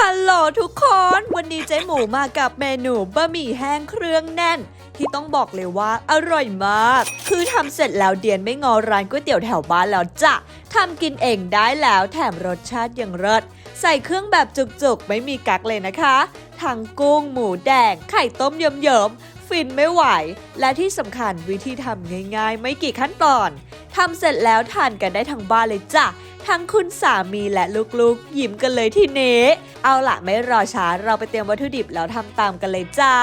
ฮัลโหลทุกคน วันนี้เจ๊หมูมากับเมนูบะหมี่แห้งเครื่องแน่น ที่ต้องบอกเลยว่าอร่อยมาก คือทำเสร็จแล้วเดียนไม่งอร้านก๋วยเตี๋ยวแถวบ้านแล้วจ้ะทำกินเองได้แล้วแถมรสชาติยังเลิศใส่เครื่องแบบจุกๆ ไม่มีกักเลยนะคะ ทั้งกุ้งหมูแดง ไข่ต้มเยิ้มๆฟินไม่ไหว และที่สำคัญวิธีทำง่าย ๆ ไม่กี่ขั้นตอนทำเสร็จแล้วทานกันได้ทั้งบ้านเลยจ้ะ ทั้งคุณสามีและลูกๆ ยิ้มกันเลยทีนี้ เอาละไม่รอช้าเราไปเตรียมวัตถุดิบแล้วทำตามกันเลยจ้า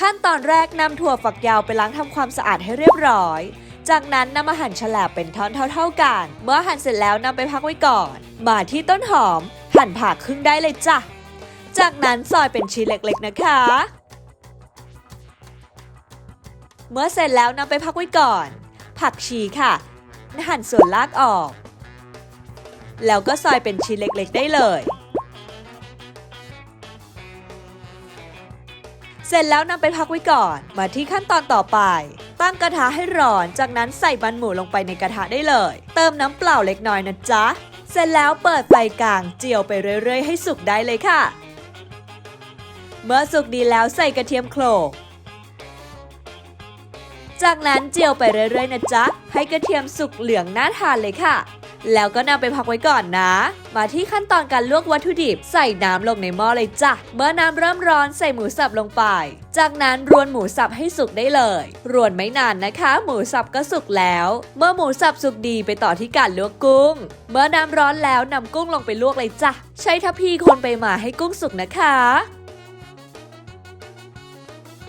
ขั้นตอนแรกนำถั่วฝักยาวไปล้างทำความสะอาดให้เรียบร้อย จากนั้นนำมาหั่นฉลาบเป็นท่อนเท่า ๆกัน เมื่อหั่นเสร็จแล้วนำไปพักไว้ก่อน มาที่ต้นหอม หั่นผ่าครึ่งได้เลยจ้ะ จากนั้นซอยเป็นชิ้นเล็กๆนะคะ เมื่อเสร็จแล้วนำไปพักไว้ก่อน ผักชีค่ะ หั่นส่วนรากออก แล้วก็ซอยเป็นชิ้นเล็กๆ ได้เลย เสร็จแล้วนำไปพักไว้ก่อน มาที่ขั้นตอนต่อไป ตั้งกระทะให้ร้อน จากนั้นใส่มันหมูลงไปในกระทะได้เลย เติมน้ำเปล่าเล็กน้อยนะจ๊ะ เสร็จแล้วเปิดไฟกลางเจียวไปเรื่อยๆ ให้สุกได้เลยค่ะ เมื่อสุกดีแล้วใส่กระเทียมโขลกจากนั้นเจียวไปเรื่อยๆนะจ๊ะ ให้กระเทียมสุกเหลืองน่าทานเลยค่ะ แล้วก็นำไปพักไว้ก่อนนะ มาที่ขั้นตอนการลวกวัตถุดิบ ใส่น้ำลงในหม้อเลยจ้ะ เมื่อน้ำเริ่มร้อนใส่หมูสับลงไป จากนั้นรวนหมูสับให้สุกได้เลย รวนไม่นานนะคะ หมูสับก็สุกแล้ว เมื่อหมูสับสุกดีไปต่อที่การลวกกุ้ง เมื่อน้ำร้อนแล้วนำกุ้งลงไปลวกเลยจ้ะ ใช้ทัพพีคนไปมาให้กุ้งสุกนะคะ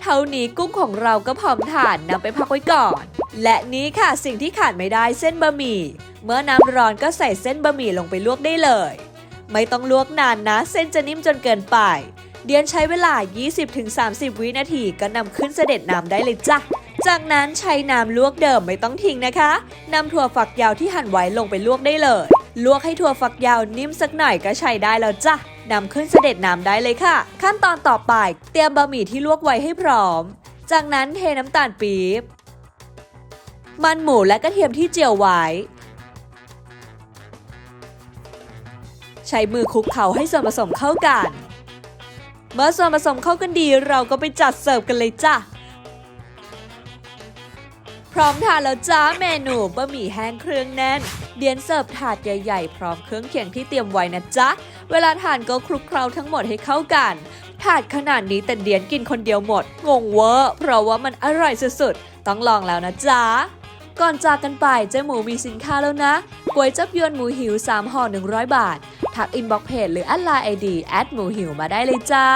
เท่านี้กุ้งของเราก็พร้อมทานนำไปพักไว้ก่อน และนี้ค่ะสิ่งที่ขาดไม่ได้เส้นบะหมี่ เมื่อน้ำร้อนก็ใส่เส้นบะหมี่ลงไปลวกได้เลย ไม่ต้องลวกนานนะ เส้นจะนิ่มจนเกินไป เดียนใช้เวลา 20-30 วินาทีก็นำขึ้นเสด็จน้ำได้เลยจ้ะ จากนั้นใช้น้ำลวกเดิมไม่ต้องทิ้งนะคะนำถั่วฝักยาวที่หั่นไว้ลงไปลวกได้เลย ลวกให้ถั่วฝักยาวนิ่มสักหน่อยก็ใช้ได้แล้วจ้ะนำขึ้นเสด็จน้ำได้เลยค่ะ ขั้นตอนต่อไป เตรียมบะหมี่ที่ลวกไว้ให้พร้อม จากนั้นเทน้ำตาลปี๊บ มันหมูและกระเทียมที่เจียวไว้ ใช้มือคลุกเคล้าให้ส่วนผสมเข้ากัน เมื่อส่วนผสมเข้ากันดีเราก็ไปจัดเสิร์ฟกันเลยจ้ะ พร้อมทานแล้วจ้าเมนูบะหมี่แห้งเครื่องแน่น เดียนเสิร์ฟถาดใหญ่ๆ พร้อมเครื่องเคียงที่เตรียมไว้นะจ๊ะ เวลาทานก็คลุกเคล้าทั้งหมดให้เข้ากันถาดขนาดนี้แต่เดียนกินคนเดียวหมด งงเวอร์เพราะว่ามันอร่อยสุดๆ ต้องลองแล้วนะจ๊ะ ก่อนจากกันไปเจ๊หมูมีสินค้าแล้วนะก๋วยจับยวนหมูหิว 3ห่อ100 บาท ทักอินบ็อกเพจหรือแอดไลน์ไอดีแอดหมูหิวมาได้เลยจ้า